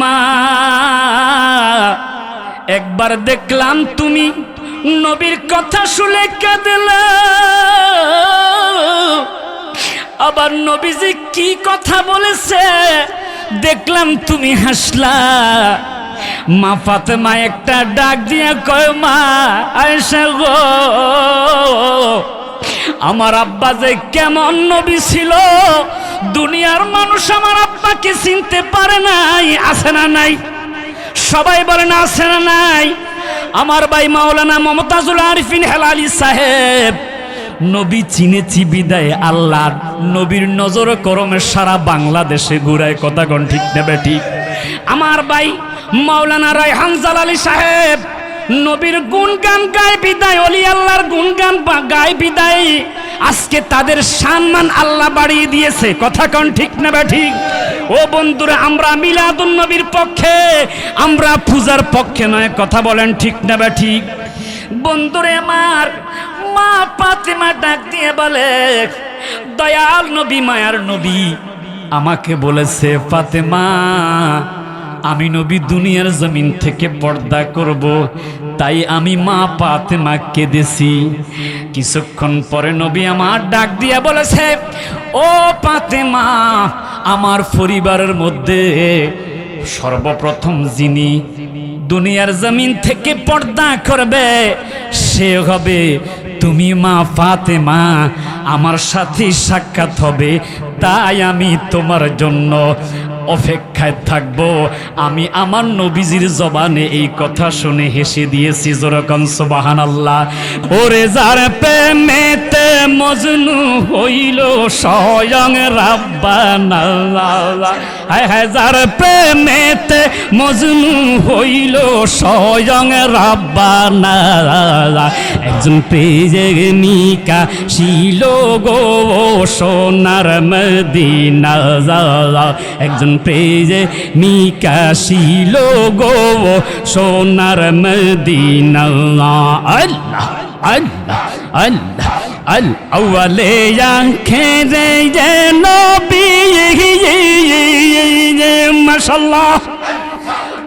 মা, একবার দেখলাম তুমি নবীর কথা শুনে কাঁদলা। আবার নবীজি কি কথা বলেছে? দেখলাম তুমি হাসলা। মা একটা ডাক দিয়া কয়, মা আয়সা গো, আমার আব্বা যে কেমন নবী ছিল দুনিয়ার মানুষ আমার আব্বাকে চিনতে পারে নাই, আছে না নাই? সবাই বলেন, আছে না নাই? আমার ভাই মাওলানা মমতাজুল আরিফিন হেলালি সাহেব, নবী চিনেছি বিদায় আল্লাহ, নবীর নজর করমে সারা বাংলাদেশে ঘুরায়, কথা কোন ঠিক নেবে ঠিক? আমার ভাই মাওলানা রায়হান জালালি সাহেব নবীর গুণগান গায় বিদায়, অলি আল্লাহর গুণগান বা- গায় বিদায়। আজকে তাদের সম্মান আল্লাহ বাড়িয়ে দিয়েছে। কথা কোন ঠিক নেবে ঠিক? ও বন্ধুরা, আমরা মিলাদুন নবীর পক্ষে, আমরা পূজার পক্ষে নয়, কথা বলেন ঠিক নেবে ঠিক? বন্ধুরে আমার, মা পাতিমা ডাক দিয়ে বলে, দয়াল নবী, মায়ার নবী। আমাকে বলেছে, ফাতেমা আমি নবী দুনিয়ার জমিন থেকে পর্দা করব, তাই আমি মা পাতেমা কেঁদেছি কিছুক্ষণ পরে নবী আমার ডাক দিয়া বলেছে, ও পাতে মা আমার পরিবারের মধ্যে সর্বপ্রথম যিনি দুনিয়ার জমিন থেকে পর্দা করবে, সে হবে তুমি মা পাতে মা আমার সাথে সাক্ষাৎ হবে, তাই আমি তোমার জন্য অপেক্ষায় থাকব। আমি আমার নবীজির জবানে এই কথা শুনে হেসে দিয়েছি জোরকন সুবাহান আল্লাহ ওরে যার প্রেমেতে মজনু হইল স্বয়ং রাব্বানা হায় প্রেমেতে মজনু হইল স্বয়ং রাব্বানা একজন প্রেমিকা শিল গো সোনার মদিনা একজন প্রেমিকা ছিল গো সোনার মদিনা আল্লাহ। আল্লাহ আল্লাহ আল আউয়ালে আখেরে যে নবী মাশাআল্লাহ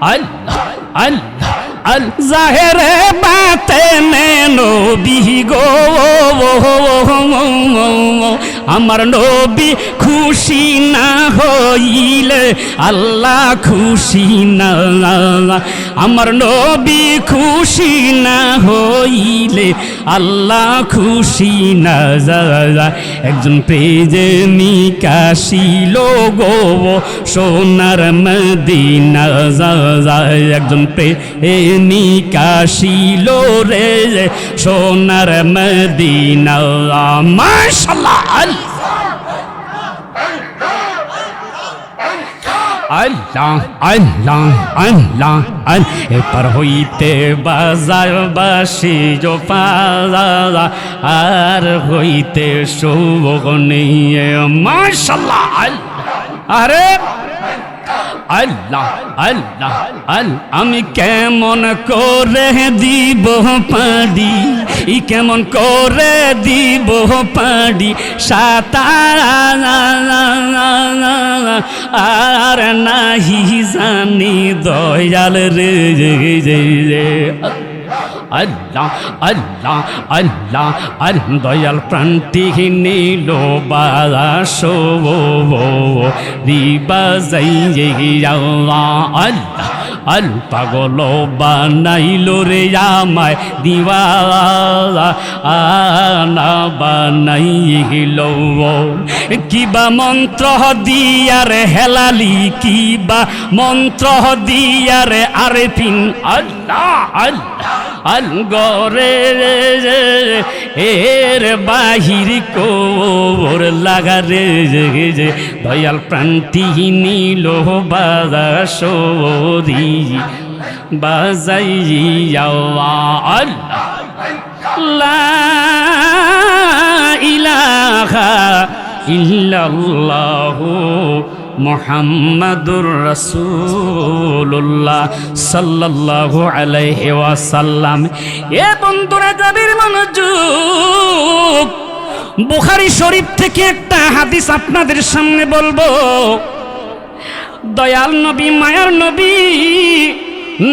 আল্লাহ আল্লাহ আল জাহেরে বাতে নবী গো আমার নবী খুশি না হইলে, আল্লাহ খুশি না। আমার নবী খুশি না হইলে, আল্লাহ খুশি না। একজন প্রেমিকা ছিল গো সোনার মদিনা। একজন প্রেমিকা ছিল রে সোনার মদিনা। মাশাল্লাহ। আল্লাহ আল্লাহ আল্লাহ আল এপার হইতে বাজার বাসি জো পালা আর হইতে শোভনে মাশাল্লাহ, আল্লাহ। আরে আল্লাহ আল্লাহ, আল আমি কেমন করে দিব পাডি? ই কেমন করে দিব পাডি? সাতার আর নাহি জানি দয়াল রে রে রে। আল্লাহ আল্লাহ আল্লাহ আর দয়াল প্রান্তি নীল বাসো আল্লাহ, আল পাগল বানাইল রে আমায় দিওয়ালা, আনা বানাইল কিবা মন্ত্র দিয়ারে হেলালি, কিবা মন্ত্র দিয়ারে আরে পিন আল্লাহ। এর বাহির কোর লাগা রে যে দয়াল প্রান্তি নীল বাদাসরি বাজাইয়া আল্লাহ ইল্লাল্লাহু মোহাম্মদুর রসুল্লাহ সাল্লাল্লাহু আলাইহি ওয়াসাল্লাম। এ বন্ধুরা যাদের মনোযোগ। বুখারি শরীফ থেকে একটা হাদিস আপনাদের সামনে বলব। দয়াল নবী, মায়ার নবী,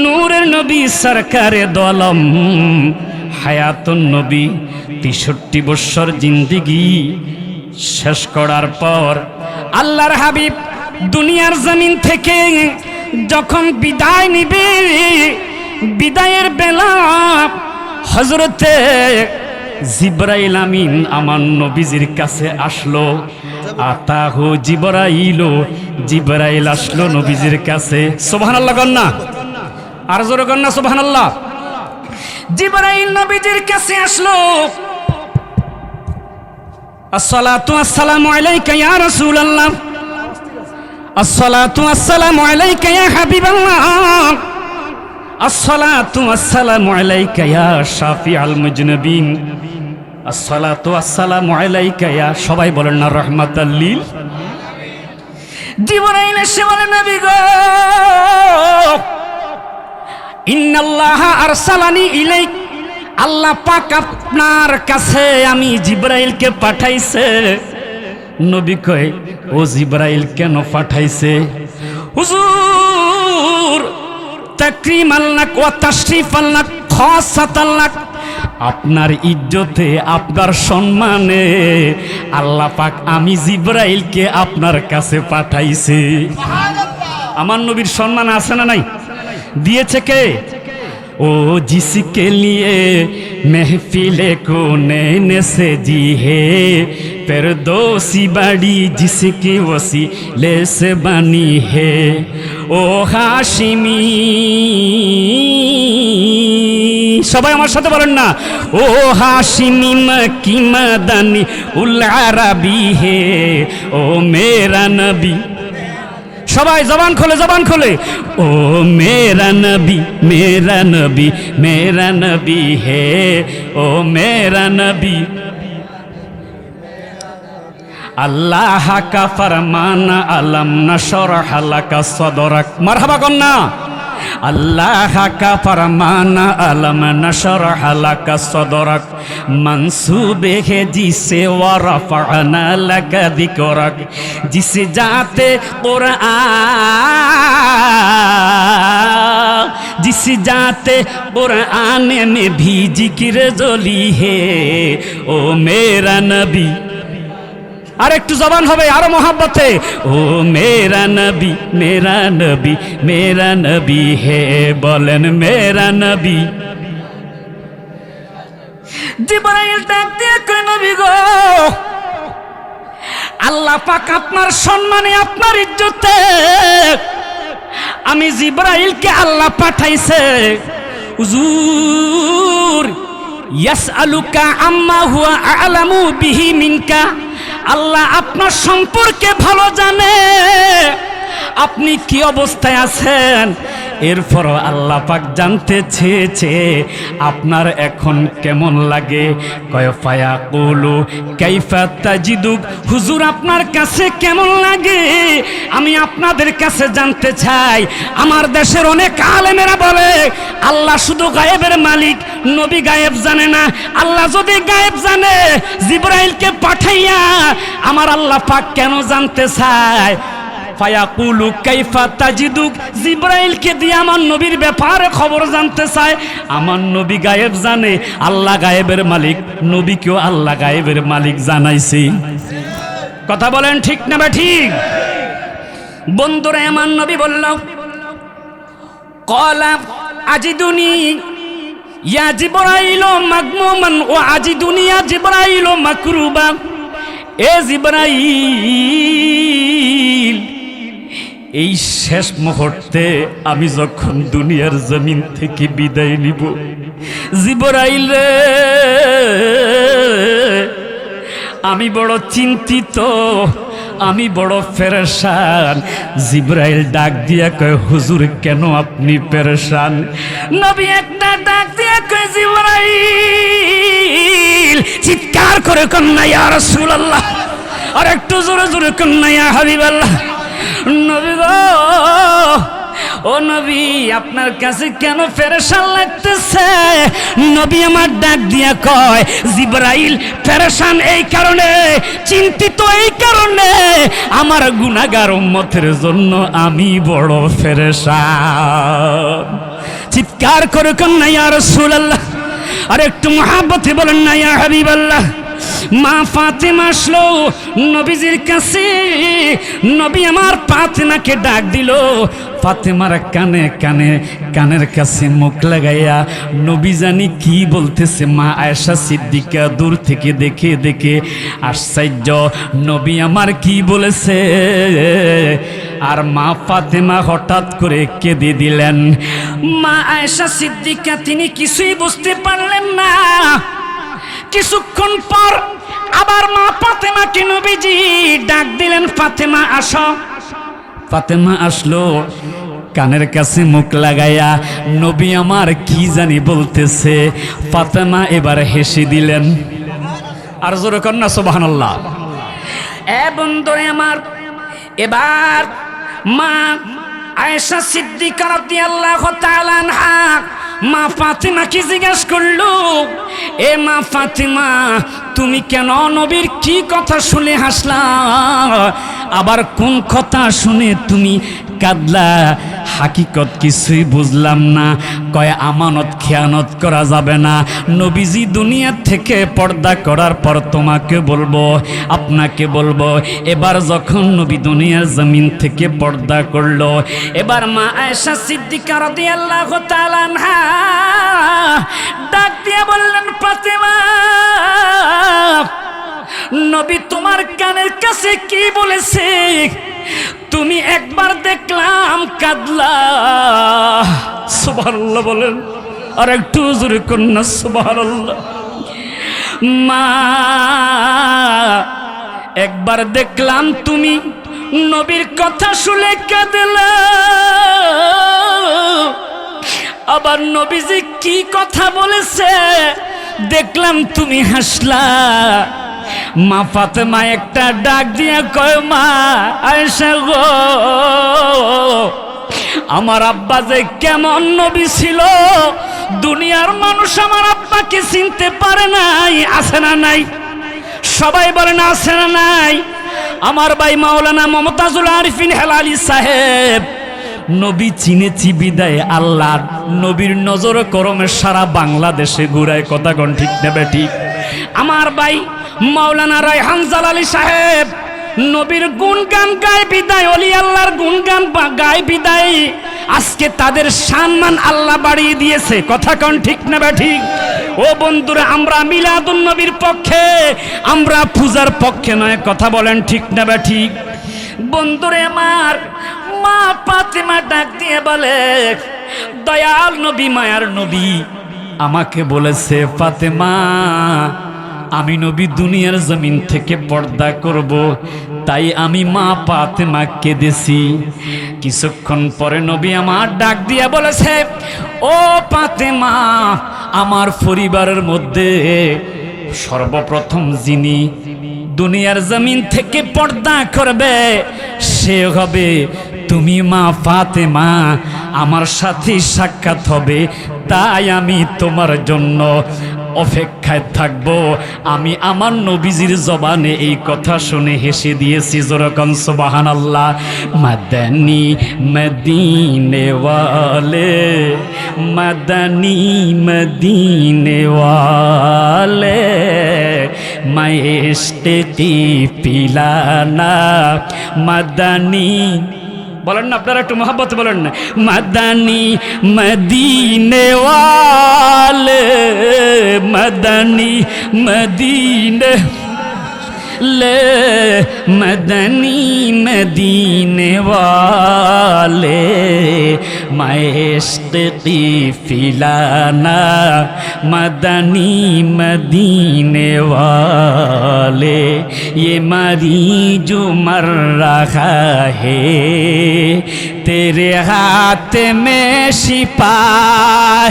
নূরের নবী, সরকারে দলম, হায়াতুন নবী, তেষট্টি বৎসর জিন্দিগি শেষ করার পর আল্লাহর হাবিব দুনিয়ার জমিন থেকে যখন বিদায় নিবে, বিদায়ের বেলা হজরতে জিব্রাইল আমিন আমার নবীজির কাছে আসলো, আতাহ জিবরাইল জিবরাইল আসলো নবীজির কাছে। সুবহানাল্লাহ কন্যা, আর জোরে কন্যা সুবহানাল্লাহ। জিবরাইল নবীজির কাছে আসলো, আসসালাতু আসসালামু আলাইকা ইয়া রাসূলুল্লাহ। আসসালাতু আসসালামু আলাইকা ইয়া হাবিবাল্লাহ। আসসালাতু আসসালামু আলাইকা ইয়া শাফিআল মুজনবিন। আসসালাতু আসসালামু আলাইকা ইয়া সবাই বলেন না রহমাতাল লিল। জিবরাইল এসে বলেন নবী গো। ইন্নাল্লাহ আরসালানি ইলাইক। আল্লাহ পাক আপনার কাছে আমি জিব্রাইলকে পাঠাইছে। নবী কয় ও জিব্রাইল কেন পাঠাইছে? হুজুর তাকরিম আল্লাহ ওয়া তাশরিফ আল্লাহ খাসাত আল্লাহ আপনার ইজ্জতে আপনার সম্মানে আল্লাহ পাক আমি জিব্রাইলকে আপনার কাছে পাঠাইছে। আমার নবীর সম্মান আছে না নাই? দিয়েছে কে? ओ जिसके लिए महफिले को नैने से जी है फिर दोसी बड़ी जिसकी वसीले से बनी है ओ हाशिमी সবাই আমার সাথে বলেন না ও হাসিমি মকি মদানি উল আরবি হে ও মেরা নবী সবাই জবান খোলে জবান খোলে। ও মেরা নবী মেরা নবী মেরা নবী হে। ও মেরা নবী। আল্লাহ কা ফরমান, আলম নশরহ লাকা সদরক। মারহাবা কন্না আল্লাহ কা ফরমানা আলম নশরহ লাক সদরক منصوبے ہے جسے ورفعنا لك ذکرک جس جاتے قرآن جس جاتے قرآن میں بھی ذکر جولی ہے او میرا نبی আর একটু জবান হবে, আরও মহাব্বতে। ও মেরা নবী মেরা নবী মেরা নবী হে বলেন, মেরা নবী। জিবরাইল ডাক দিয়ে কই নবী গো, আল্লাহ পাক আপনার সম্মানে, আপনার ইজ্জতে আমি জিব্রাইলকে আল্লাহ পাঠাইছে। হুজুর, ইয়াসআলুকা আম্মা হুয়া আ'লামু বিহি মিনকা। আল্লাহ আপনার সম্পর্কে ভালো জানে। আপনি কি অবস্থায় আছেন? এরপরও আল্লাহ পাক জানতে চেয়েছে, আপনার এখন কেমন লাগে? কয়, ফায়া কলু কাইফা তাজিদুক হুজুর, আপনার কাছে কেমন লাগে? আমি আপনাদের কাছে জানতে চাই। আমার দেশের অনেক আলেমেরা বলে, আল্লাহ শুধু গায়েবের মালিক নবী গায়েব জানে না। আল্লাহ যদি গায়েব জানে, জিব্রাইলকে পাঠাইয়া আমার আল্লাহ পাক কেন জানতে চায়? কাইফা তাজিদুক। দিয়ে আমার নবীর জানতে চায়। আমার নবী গায়েব জানে, আল্লাহ গায়েবের মালিক। গায়েবের মালিক জানাইছে। কথা বলেন ঠিক না বা ঠিক? বন্ধুরা, আমার নবী বলল, কলা আজিদুনি ইয়া জিব্রাইল মাগমুমান ও আজিদুনি ইয়া জিব্রাইল মাকরুবা। এ জিব্রাইল, এই শেষ মুহূর্তে আমি যখন দুনিয়ার জমিন থেকে বিদায় নিব, জিবরাইল আমি বড় চিন্তিত আমি বড় পেরেশান জিব্রাইল ডাক দিয়া কয়, হুজুর, কেন আপনি পেরেশান নবী একটা ডাক দিয়া কয়, জিব্রাইল, চিৎকার করে কন্যা, ইয়া রাসূলুল্লাহ। আর একটু জোরে জোরে কন্যা, ইয়া হাবিবাল্লাহ। নবী গো ও নবী, আপনার কাছে কেন ফেরেশান লাগতেছে? নবী আমার ডাক দিয়া কয়, জিব্রাইল, ফেরেশান এই কারণে, চিন্তিত এই কারণে, আমার গুনাহগার উম্মতের জন্য আমি বড় ফেরেশান। চিৎকার করে কন্যা, ইয়া রাসূলুল্লাহ আর একটু মহাব্বতে বলেন না, ইয়া হাবিবাল্লাহ। মা ফাতেমা আসলো, নবীজির কাছে। নবী আমার ফাতেমাকে ডাক দিল। ফাতেমার কানে কানে, কানের কাছে মুখ লাগাইয়া নবী জানি কি বলতেছে, মা আয়েশা সিদ্দিকা দূর থেকে দেখে দেখে আশ্চর্য। নবী আমার কি বলেছে? আর মা ফাতেমা হঠাৎ করে কেঁদে দিলেন। মা আয়েশা সিদ্দিকা, তিনি কিছুই বুঝতে পারলেন না। কিছুক্ষণ পর আবার মা ফাতেমাকে নবীজি ডাক দিলেন, ফাতেমা আসো। ফাতেমা আসলো, কানের কাছে মুখ লাগাইয়া, নবী আমার কি জানি বলতেছে? ফাতেমা এবার হেসে দিলেন, আর জোরে কন্যা সুবহানাল্লাহ। এ বন্ধুরে আমার, এবার মা আয়েশা সিদ্দিকা রাদিয়াল্লাহু তাআলা মা ফাতিমাকে জিজ্ঞেস করল? এ মা ফাতিমা, তুমি কেন নবীর কি কথা শুনে হাসলা? আবার কোন কথা শুনে তুমি কাঁদলা। হাকিকত কিছুই বুঝলাম না। কয়, আমানত খেয়ানত করা যাবে না। নবীজি দুনিয়া থেকে পর্দা করার পর তোমাকে বলব, আপনাকে বলব, এবার যখন নবী দুনিয়ার জমিন থেকে পর্দা করল, এবার মা আয়েশা সিদ্দিকা রাদিয়াল্লাহু তাআলা আনহা ডাক দিয়ে বললেন, ফাতেমা, নবী তোমার কানের কাছে কি বলেছে? তুমি একবার দেখলাম কাদলা। সুবহানাল্লাহ বলেন। আর একটু জোরে কন্যা, সুবহানাল্লাহ। মা, একবার দেখলাম তুমি নবীর কথা শুনে কাঁদলা। আবার নবীজি কি কথা বলেছে? দেখলাম তুমি হাসলা। মা ফাতেমা একটা ডাক দিয়া কয়, মা আয়সা গো, আমার আব্বা যে কেমন নবী ছিল, দুনিয়ার মানুষ আমার আব্বাকে চিনতে পারে নাই, আছে না নাই? সবাই বলেন, আছে না নাই। আমার ভাই মাওলানা মমতাজুল আরিফিন হেলালি সাহেব, নবী চিনেছি বিদায়, আল্লাহ নবীর নজর করমে সারা বাংলাদেশে ঘুরায়। কথা গণ ঠিক নেবে ঠিক? আমার ভাই মাওলানা রায়হান জালালি সাহেব, নবীর গুণগান গায় বিদায়, অলি আল্লাহর গুণগান বা গায় বিদায়। আজকে তাদের সম্মান আল্লাহ বাড়িয়ে দিয়েছে। কথা কন ঠিক নেবে ঠিক? ও বন্ধুরা, আমরা মিলাদুন নবীর পক্ষে, আমরা পূজার পক্ষে নয়, কথা বলেন ঠিক নেবে ঠিক? বন্ধুরে আমার, মা পাতিমা ডাক দিয়ে বলে, দয়াল নবী, মায়ার নবী। আমাকে বলেছে, ফাতেমা আমি নবী দুনিয়ার জমিন থেকে পর্দা করব, তাই আমি মা পাতেমা কেঁদেছি কিছুক্ষণ পরে নবী আমার ডাক দিয়ে বলেছে, ও পাতে মা আমার পরিবারের মধ্যে সর্বপ্রথম যিনি দুনিয়ার জমিন থেকে পর্দা করবে, সে হবে তুমি মা ফাতেমা। আমার সাথে সাক্ষাৎ হবে, তাই আমি তোমার জন্য অপেক্ষায় থাকব। আমি আমার নবীজির জবানে এই কথা শুনে হেসে দিয়েছি, জোরকন সুবাহান আল্লাহ মাদানি মদিনে ওয়ালে মাদানি মদিনে ওয়ালে মাইস্টেটি পিলানা, মাদানি বলেন না আপনারা একটু মোহাম্মত বলেন না মাদানি মদিনে ওয়ালে মদনী মদিনে ले मदनी صدقی فلانا مدنی مدینے والے یہ مری جو مر رہا ہے تیرے ہاتھ میں شپا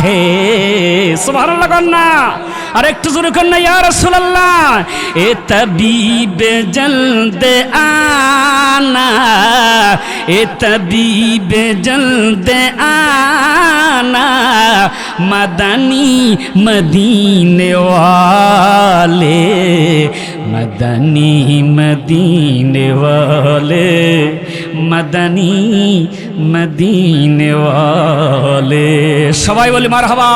ہے سبحان اللہ کرنا আর একটু জোরে কর না ইয়া রাসূলুল্লাহ, এ তাবিবে জলদে আনা, এ তাবিবে জলদে আনা, মাদানি মদিনে ওয়ালে মদনী মদিনে ওয়ালে মদনী মদিনে ওয়ালে সবাই বলে মারহাবা।